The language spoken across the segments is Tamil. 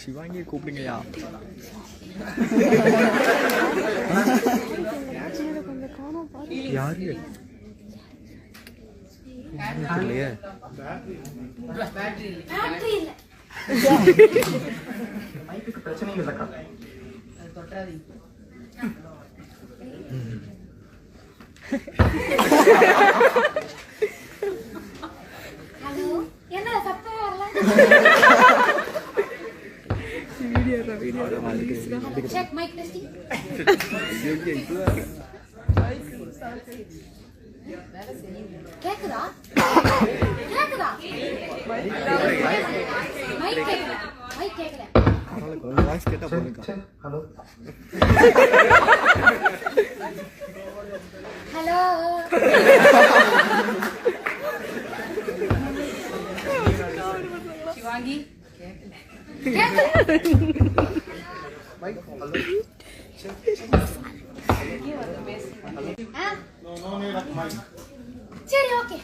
சிவாங்கி கூப்பிடுங்கய்யா. யாரு? தெரியலையே. இல்லைக்கா. ஹலோ செக் மைக் டெஸ்டிங் கேக்குதா கேக்குதா மைக் கேக்குதா மைக் கேக்குதா பரவாயில்ல கொஞ்சம் வாய்ஸ் கேட்டா போதுக்கா சரி ஹலோ ஹலோ சிவாங்கி மைக் சரி ஓகே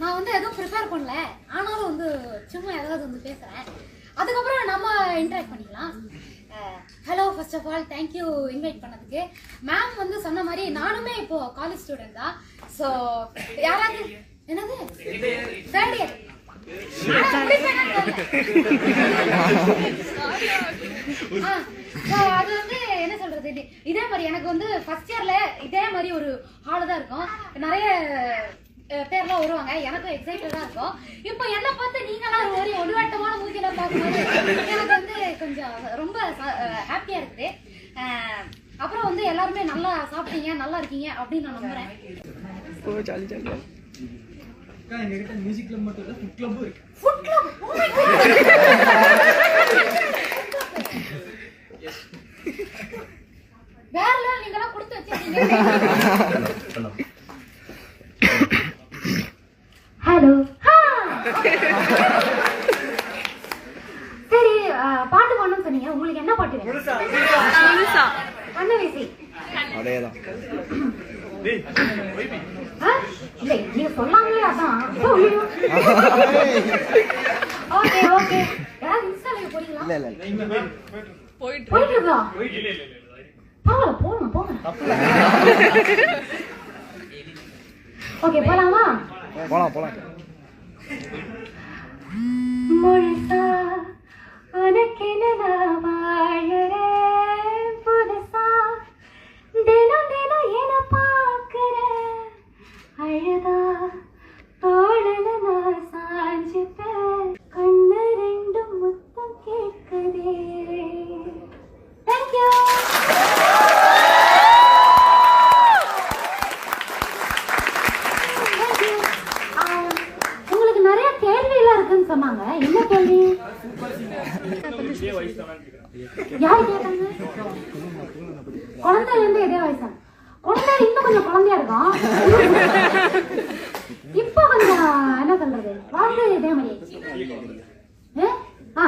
நான் வந்து எதுவும் ப்ரிப்பேர் பண்ணல. ஆனாலும் வந்து சும்மா ஏதாவது வந்து பேசுகிறேன் அதுக்கப்புறம் நம்ம இன்டராக்ட் பண்ணிக்கலாம். Hello first of all thank you invite பண்ணதுக்கு. மேம் வந்து சொன்ன மாதிரி நானுமே இப்போ காலேஜ் ஸ்டூடெண்ட் தான். ஸோ யாராவது என்னது? தேர்ட் இயர் அது வந்து என்ன சொல்றது? இது- இதே மாதிரி எனக்கு வந்து ஃபர்ஸ்ட் இயர்ல இதே மாதிரி ஒரு ஹால் தான் இருக்கும். நிறைய பேர்லாம் வருவாங்க. எனக்கும் எக்ஸைட்டடா இருக்கும். இப்போ என்ன பார்த்து நீங்களாம் ஒரு ஒளிவட்டமான மூஞ்சில பார்க்கும்போது எனக்கு வந்து கொஞ்சம் ரொம்ப ஹாப்பியா இருக்குது. அப்புறம் வந்து எல்லாருமே நல்லா சாப்பிட்டீங்க நல்லா இருக்கீங்க அப்படின்னு நான் நம்புறேன். ஜாலியா எங்ககிட்ட மியூசிக் கிளப் மட்டும் இல்லை ஃபுட் கிளப்பும் இருக்கு. Food club oh. வேற level நீங்கெல்லாம் கொடுத்து வச்சிருக்கீங்க. ஹலோ சரி பாட்டு பாடணும்னு சொன்னீங்க. உங்களுக்கு என்ன பாட்டு வேணும்? பண்ண வீசி. அதேதான்? இல்லை நீங்க சொல்லாமலே அதான். ஓகே ஓகே யாராவது இன்ஸ்டால போறீங்களா? இல்ல இல்ல இல்ல. போயிட்டு இருக்கா. பரவாயில்ல போங்க போங்க. ஓகே போலாமா? போலாம் போலாம். முழுசா உனக்கென நான் வாழறேன் புதுசா. தினம் தினம் என பார்க்கிறேன் அழகா தோழல நான் சாஞ்சுப்பேன் கண்ணு ரெண்டும் முத்தம் கேட்குதே தேங்க்யூ உங்களுக்கு நிறைய கேள்வி இருக்குன்னு சொன்னாங்க. என்ன கேள்வி? யாரு கேட்டாங்க குழந்தைல இருந்து இதே குழந்தை இன்னும் கொஞ்சம் குழந்தையா இருக்கும் இப்போ கொஞ்சம் என்ன சொல்றது? வாழ்க்கை இதே மாதிரி? ஆ.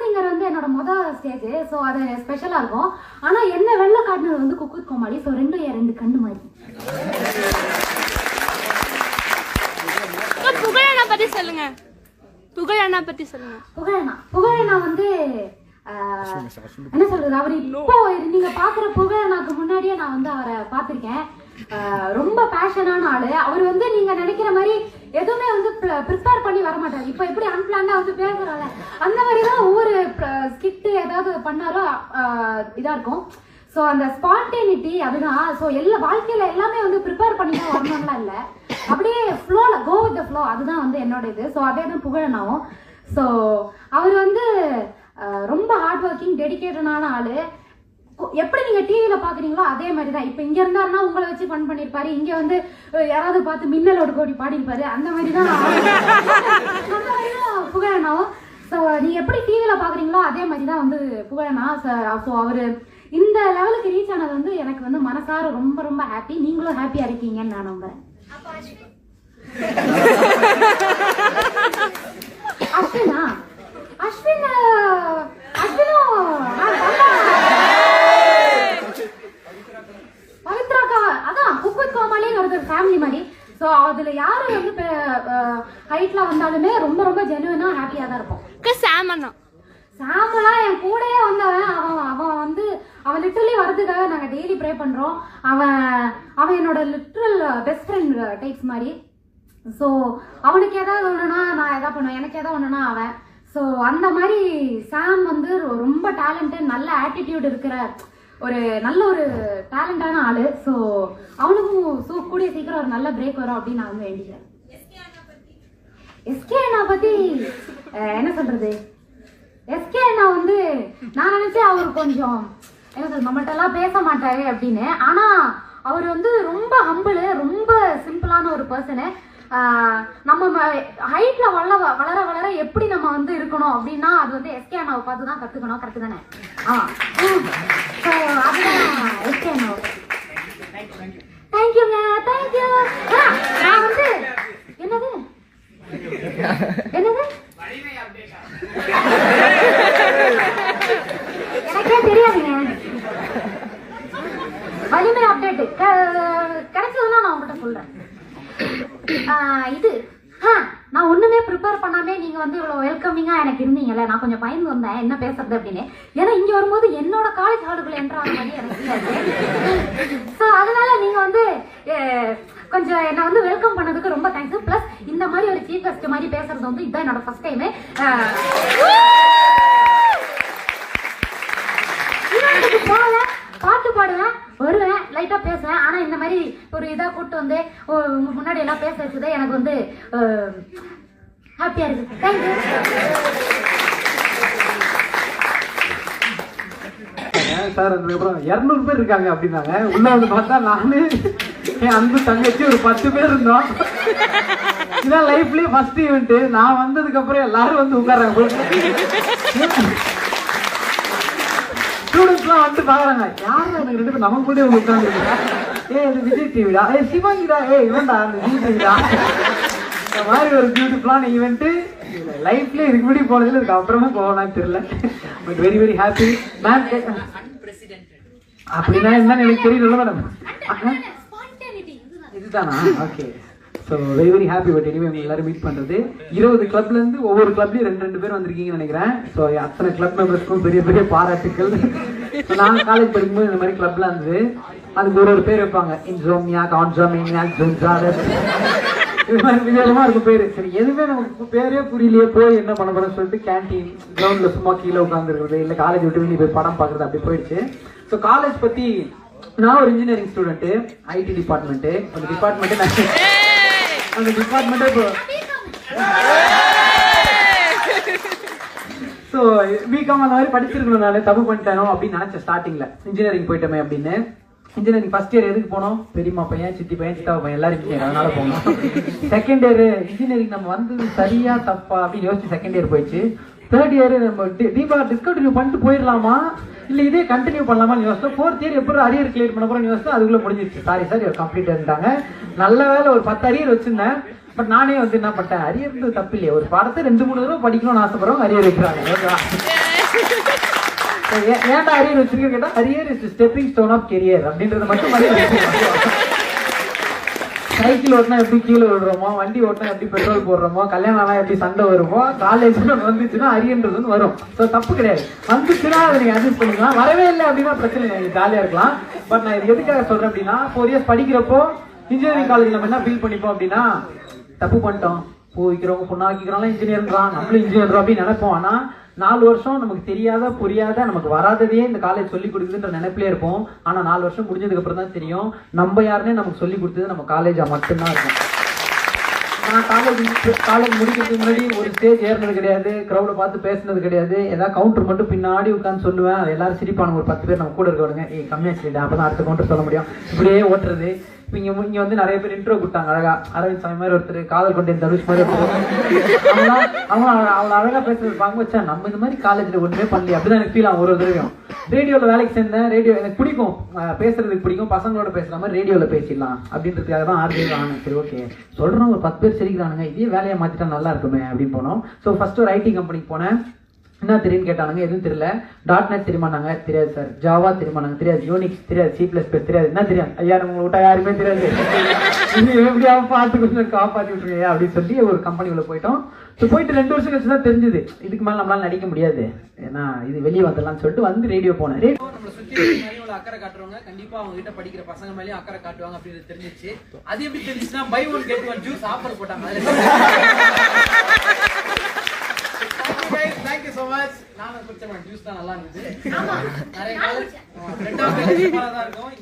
சிங்கர் வந்து என்னோட முதல் ஸ்டேஜ் ஸோ அது ஸ்பெஷலாக இருக்கும். ஆனால் என்ன வெள்ளை காட்டினது வந்து குக்குத் கோமாளி. ஸோ ரெண்டும் என் ரெண்டு கண்ணு மாதிரி. புகழண்ணா பத்தி சொல்லுங்க. புகழண்ணா பத்தி சொல்லுங்க. புகழனா புகழனா வந்து என்ன சொல்றது அவர் இப்போ நீங்க பாக்குற புகழனாக்கு முன்னாடியே நான் வந்து அவரை பார்த்திருக்கேன். ரொம்ப பேஷனான ஆளு. அவர் வந்து நீங்க நினைக்கிற மாதிரி எதுவுமே வந்து ப்ரிப்பேர் பண்ணி வர மாட்டாரு. இப்போ எப்படி அன்பிளான்டா வந்து பேசுறாங்க அந்த மாதிரி தான் ஒவ்வொரு ஸ்கிட்டு ஏதாவது பண்ணாரோ இதா இருக்கும். ஸோ அந்த ஸ்பான்டேனிட்டி அதுதான். ஸோ எல்லா வாழ்க்கையில எல்லாமே வந்து ப்ரிப்பேர் பண்ணி தான் வரணும்லாம் இல்லை. அப்படியே ஃப்ளோல கோ வித் ஃப்ளோ அதுதான் வந்து என்னோட இது ஸோ அதே தான் புகழனாவும். ஸோ அவர் வந்து ரொம்ப ஹார்ட் ஒர்க்கிங் டெடிக்கேட்டடான ஆளு எப்படி நீங்க டிவியில பாக்குறீங்களோ அதே மாதிரி தான் இப்போ இங்க இருந்தாருன்னா உங்களை வச்சு ஃபன் பண்ணிருப்பாரு. இங்க வந்து யாராவது பார்த்து மின்னல் ஒரு கோடி பாடிருப்பாரு அந்த மாதிரி தான் அந்த மாதிரி தான் புகழனாவும் ஸோ நீங்க எப்படி டிவியில பாக்குறீங்களோ அதே மாதிரி தான் வந்து புகழனா ஸோ அவரு இந்த லெவலுக்கு ரீச் ஆனது வந்து எனக்கு வந்து மனசார ரொம்ப ரொம்ப ஹாப்பி நீங்களும் ஹாப்பியா இருக்கீங்கன்னு நான் நம்புறேன். அஸ்வினா அஸ்வின் நல்லா. பவித்ராக்கா அதான் குக் வித் கோமாளின்னு ஒருத்தர் ஃபேமிலி மாதிரி. ஸோ அதுல யாரு வந்து ஹைட்ல வந்தாலுமே ரொம்ப ரொம்ப ஜெனுவனா ஹாப்பியா தான் இருப்போம் அக்கா சாம் அண்ணா சாமெல்லாம் என் கூடயே வந்தவன். அவன் அவன் வந்து அவன் லிட்டரலி வரதுக்காக நாங்கள் டெய்லி ப்ரே பண்ணுறோம் அவன் அவன் என்னோட லிட்ரல் பெஸ்ட் ஃப்ரெண்ட் டைப்ஸ் மாதிரி. ஸோ அவனுக்கு ஏதாவது ஒன்றுனா நான் எதாவது பண்ணுவேன். எனக்கு ஏதாவது ஒன்றுனா அவன். ஸோ அந்த மாதிரி சாம் வந்து ரொம்ப டேலண்டட் நல்ல ஆட்டிடியூட் இருக்கிற ஒரு நல்ல ஒரு டேலண்டான ஆளு. ஸோ அவனுக்கும் ஸோ கூடிய சீக்கிரம் ஒரு நல்ல பிரேக் வரும் அப்படின்னு நான் வந்து வேண்டிக்கிறேன். எஸ்கே அண்ணா பத்தி. அஹ், என்ன சொல்றது? எஸ்கே அண்ணா வந்து நான் நினைச்சேன் அவர் கொஞ்சம் என்ன சொல்றது நம்மள்ட்ட எல்லாம் பேச மாட்டாரு அப்படின்னு. ஆனா அவர் வந்து ரொம்ப ஹம்பிள் ரொம்ப சிம்பிளான ஒரு பர்சனு நம்ம ஹைட்ல வளர வளர வளர எப்படி நம்ம வந்து இருக்கணும் அப்படின்னா அது வந்து எஸ்கே அண்ணாவை பார்த்து தான் கத்துக்கணும். கரெக்டு தானே? ஆ. ஸோ அதுதான் எஸ்கே அண்ணாவை. தேங்க்யூங்க தேங்க்யூ நான் வந்து என்னது? என்னது? எனக்கே தெரியாதுங்க. வலிமை அப்டேட் கிடைச்சதுன்னா நான் உங்ககிட்ட சொல்றேன். இது. நான் ஒண்ணுமே ப்ரிப்பேர் பண்ணாமே நீங்க வந்து இவ்வளவு வெல்கமிங்கா எனக்கு இருந்தீங்கல்ல நான் கொஞ்சம் பயந்து வந்தேன் என்ன பேசுறது அப்படின்னு. ஏன்னா இங்க வரும்போது என்னோட காலேஜ் ஆளுகள் என்ட்ரு மாதிரி எனக்கு ஸோ அதனால நீங்க வந்து கொஞ்சம் என்ன வந்து வெல்கம் பண்ணதுக்கு ரொம்ப தேங்க்ஸ் ப்ளஸ் இந்த மாதிரி ஒரு சீஃப் கெஸ்ட் மாதிரி பேசுறது வந்து இதுதான் என்னோட ஃபர்ஸ்ட் டைம் பாட்டு பாடுவேன் லைட்டாக லைட்டா பேசுவேன் ஆனா இந்த மாதிரி ஒரு இதா கூட்டு வந்து ஓ, முன்னாடி எல்லாம் பேச வச்சதே எனக்கு வந்து ஹாப்பியா இருக்கு. தேங்க்யூ சார் அதுக்கப்புறம் இரநூறு பேர் இருக்காங்க அப்படின்னாங்க. உள்ள வந்து பார்த்தா நானு என் அன்பு தங்கச்சி ஒரு பத்து பேர் இருந்தோம். இதான் லைஃப்லயே ஃபர்ஸ்ட் ஈவெண்ட் நான் வந்ததுக்கு அப்புறம் எல்லாரும் வந்து உட்கார்றாங்க ஸ்டூடெண்ட்ஸ்லாம் வந்து பாக்குறாங்க யாரும் எனக்கு ரெண்டு பேரும்? நம்ம கூட வந்து உட்காந்துருக்கா ஏ இது விஜய் டிவிடா ஏ சிவாங்கிடா ஏ இவன்டா? அந்த விஜய் டிவிடா இந்த மாதிரி ஒரு பியூட்டிஃபுல்லான ஈவெண்ட் லைஃப்ல இதுக்கு முன்னாடி போனதுல இதுக்கு அப்புறமா போகலாம் தெரியல but very very happy ma'am அப்படின்னா என்ன எனக்கு தெரியல மேடம் இதுதானா? Okay so very very happy but anyway உங்க எல்லாரும் மீட் பண்றது. இருபது கிளப்லேருந்து ஒவ்வொரு கிளப்லையும் ரெண்டு ரெண்டு பேர் வந்திருக்கீங்கன்னு நினைக்கிறேன். ஸோ அத்தனை கிளப் மெம்பர்ஸ்க்கும் பெரிய பெரிய பாராட்டுக்கள். நான் காலேஜ் படிக்கும்போது இந்த மாதிரி கிளப்ல இருந்து அதுக்கு ஒரு ஒரு பேர் வைப்பாங்க. இன்சோமியா கான்சோமியா ஜோன்சாலர் இது மாதிரி விதவிதமா இருக்கும் பேரு. சரி எதுவுமே நமக்கு பேரே புரியலையே போய் என்ன பண்ண போறோம்னு சொல்லிட்டு கேன்டீன் கிரவுண்ட்ல சும்மா கீழே உட்காந்துருக்குறது இல்ல காலேஜ் விட்டு வெளியே போய் படம் பாக்குறது அப்படி போயிடுச்சு. ஸோ காலேஜ் பத்தி நான் ஒரு இன்ஜினியரிங் ஸ்டூடெண்ட் ஐடி டிபார்ட்மெண்ட் அந்த டிபார்ட்மெண்ட் அந்த டிபார்ட்மெண்ட்டே இப்போ ஸோ பிகாம் அந்த மாதிரி படிச்சிருக்கணும் நான் தப்பு பண்ணிட்டேனோ அப்படின்னு நினைச்சேன் ஸ்டார்டிங்ல இன்ஜினியரிங் போயிட்டோமே அப்படின்னு. இன்ஜினியரிங் ஃபர்ஸ்ட் இயர் எதுக்கு போனோம்? பெரியம்மா பையன் சித்தி பையன் சித்தாவை பையன் எல்லாரும் இன்ஜினியர் அதனால போனோம். செகண்ட் இயர் இன்ஜினியரிங் நம்ம வந்தது சரியா தப்பா அப்படின்னு யோசிச்சு செகண்ட் இயர் போயிடுச்சு. தேர்ட் இயர் நம்ம தீபா டிஸ்கண்டினியூ பண்ணிட்டு போயிடலாமா? இல்ல இதே கண்டினியூ பண்ணலாமான்னு யோசிச்சோம். ஃபோர்த் இயர் எப்படி அரியர் கிளியர் பண்ண போறோம்னு யோசிச்சா அதுக்குள்ள முடிஞ்சிருச்சு. சாரி சார் கம்ப்ளீட் இருந்தாங்க நல்ல வேலை ஒரு பத்து அரியர் வச்சிருந்தேன். பட் நானே வந்து என்ன பண்ணிட்டேன் அரியர் தப்பு இல்லையே ஒரு பாடத்தை ரெண்டு மூணு தடவை படிக்கணும்னு ஆசைப்படுறோம் அரியர் வைக்கிறாங்க. ஏன்டா? அரியர் வச்சிருக்க கேட்டா arrear is stepping stone of career அப்படின்றத மட்டும் சைக்கிள் ஓட்டினா எப்படி கீழே விடுறோமோ வண்டி ஓட்டினா எப்படி பெட்ரோல் போடுறோமோ கல்யாணம் எப்படி சண்டை வருமோ காலேஜ் வந்துச்சுன்னா அரியன்றது வரும். ஸோ தப்பு கிடையாது. வந்துச்சுன்னா அதை நீங்கள் அட்ஜஸ்ட் பண்ணிக்கலாம். வரவே இல்லை அப்படின்னா பிரச்சனை இல்லை. ஜாலியாக இருக்கலாம். பட் நான் இது எதுக்காக சொல்கிறேன் அப்படின்னா ஃபோர் இயர்ஸ் படிக்கிறப்போ இன்ஜினியரிங் காலேஜ் நம்ம என்ன ஃபீல் பண்ணிப்போம் அப்படின்னா தப்பு பண்ணிட்டோம். பூ விற்கிறவங்க பொண்ணாக்கிக்கிறாங்க இன்ஜினியர்ன்றான் நம்மளும் இன்ஜினியர் அப்படின்னு நினைப்போம். ஆனால் நாலு வருஷம் நமக்கு தெரியாத புரியாத நமக்கு வராததையே இந்த காலேஜ் சொல்லி கொடுக்குதுன்ற நினைப்பிலே இருப்போம். ஆனால் நாலு வருஷம் முடிஞ்சதுக்கு அப்புறம் தான் தெரியும். நம்ம யாருன்னே நமக்கு சொல்லி கொடுத்தது நம்ம காலேஜாக மட்டும்தான் இருக்கும். நான் காலேஜ் காலேஜ் முடிக்கிறதுக்கு முன்னாடி ஒரு ஸ்டேஜ் ஏறினது கிடையாது. க்ரௌட பார்த்து பேசுனது கிடையாது. ஏதாவது கவுண்டர் மட்டும் பின்னாடி உட்காந்து சொல்லுவேன். எல்லாரும் சிரிப்பானுங்க. ஒரு பத்து பேர் நம்ம கூட இருக்கவனுங்க. ஏ கம்மியாக சொல்லிட்டேன் அப்பதான் அடுத்த கவுண்டர் சொல்ல முடியும். இப்படியே ஓட்டுறது. இங்க இங்க வந்து நிறைய பேர் இன்ட்ரோ கொடுத்தாங்க. அழகா. அரவிந்த் சாமி மாதிரி ஒருத்தர் காதல் கொண்டேன் தனுஷ் மாதிரி ஒருத்தர். அவங்க அவங்க அழகா பேசுறது வச்சா நம்ம இந்த மாதிரி காலேஜ்ல ஒண்ணுமே பண்ணி அப்படிதான் எனக்கு ஃபீல் ஆகும் ஒரு தடவையும். ரேடியோல வேலைக்கு சேர்ந்தேன். ரேடியோ எனக்கு பிடிக்கும். பேசுறதுக்கு பிடிக்கும். பசங்களோட பேசுற மாதிரி ரேடியோல பேசிடலாம் அப்படின்றதுக்காக தான் ஆர்டர் ஆனேன் சரி ஓகே சொல்கிறோம் ஒரு பத்து பேர் சிரிக்கிறானுங்க. இதே வேலையை மாத்திட்டா நல்லா இருக்குமே அப்படின்னு போனோம். ஸோ ஃபர்ஸ்ட் ஒரு ஐடி கம்பெனிக்கு போனேன். என்ன தெரியும்னு கேட்டானுங்க எதுவும் தெரியல. டாட் நெட் தெரியுமானாங்க தெரியாது சார் ஜாவா தெரியுமானாங்க தெரியாது. யூனிக்ஸ் தெரியாது. சி பிளஸ் பிளஸ் தெரியாது. என்ன தெரியும்? ஐயா நம்ம விட்டா யாருமே தெரியாது. நீங்க எப்படியாவது பார்த்து கொஞ்சம் காப்பாற்றி விட்டுருங்க அப்படின்னு சொல்லி ஒரு கம்பெனி உள்ள போயிட்டோம். ஸோ போயிட்டு ரெண்டு வருஷம் கழிச்சு தான் தெரிஞ்சது. இதுக்கு மேலே நம்மளால நடிக்க முடியாது. ஏன்னா இது வெளியே வந்துடலாம்னு சொல்லிட்டு வந்து ரேடியோ போனேன். ரேடியோ நம்மளை சுற்றி மேலேயும் உள்ள அக்கறை காட்டுறவங்க கண்டிப்பா அவங்க கிட்ட படிக்கிற பசங்க மேலேயும் அக்கறை காட்டுவாங்க அப்படின்னு தெரிஞ்சிச்சு. அது எப்படி தெரிஞ்சுச்சுன்னா buy one get one juice offer போட்டாங்க. தேங்க்யூ ஸோ மச் நாம குடிச்ச ஜூஸ் தான் நல்லா இருந்துச்சு நிறைய ரெண்டாவது இருக்கும்.